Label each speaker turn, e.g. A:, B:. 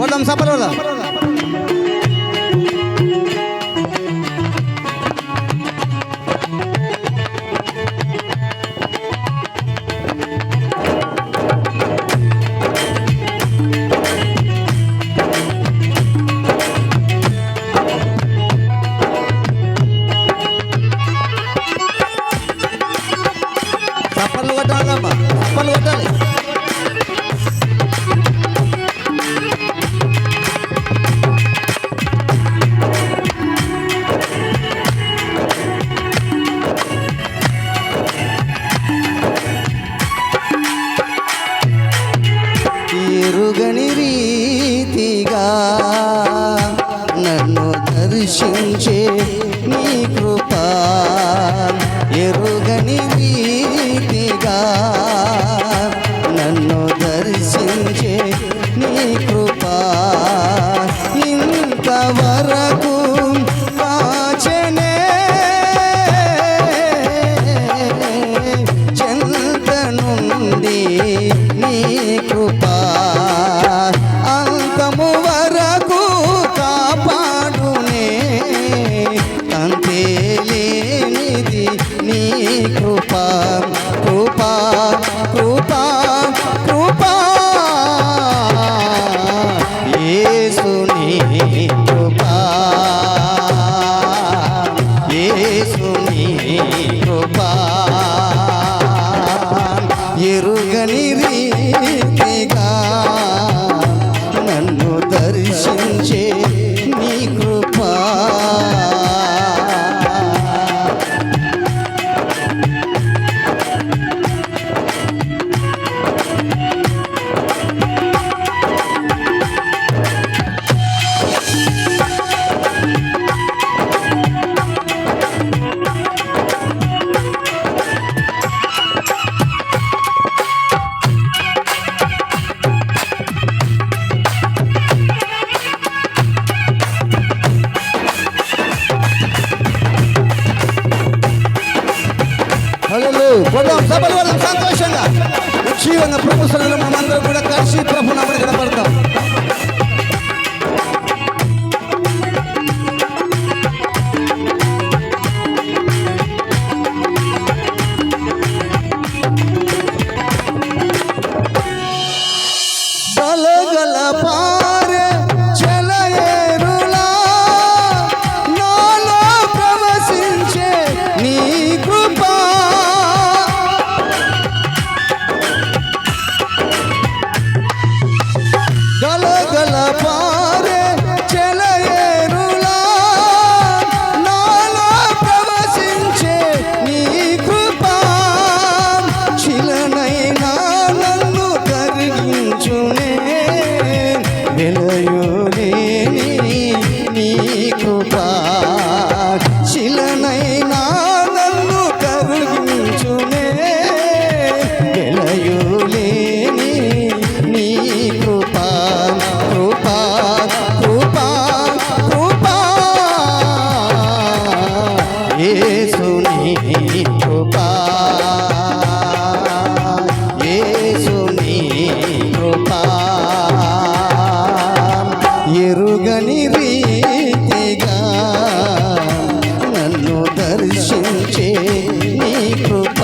A: বললাম সাপার বললাম Sapal wadalama, sapal wadalama. నన్ను దర్శించే నీ కృప ఎరుగని వీటిగా. నన్ను దర్శించే నీ కృప ఇంతవరకు కాచనే చెంత నుండి ఎరుగని రీతిగా సభలు వరం సంతోషంగా ఉక్షీవంగా ప్రభు సన్నిధిలో మనందరం కూడా కలిసి ప్రభు నమ్మని కనపడతాం గలగల పారే యేసుని కృపా యేసుని కృపా. ఎరుగని రీతిగా నన్ను దర్శించే నీ కృప.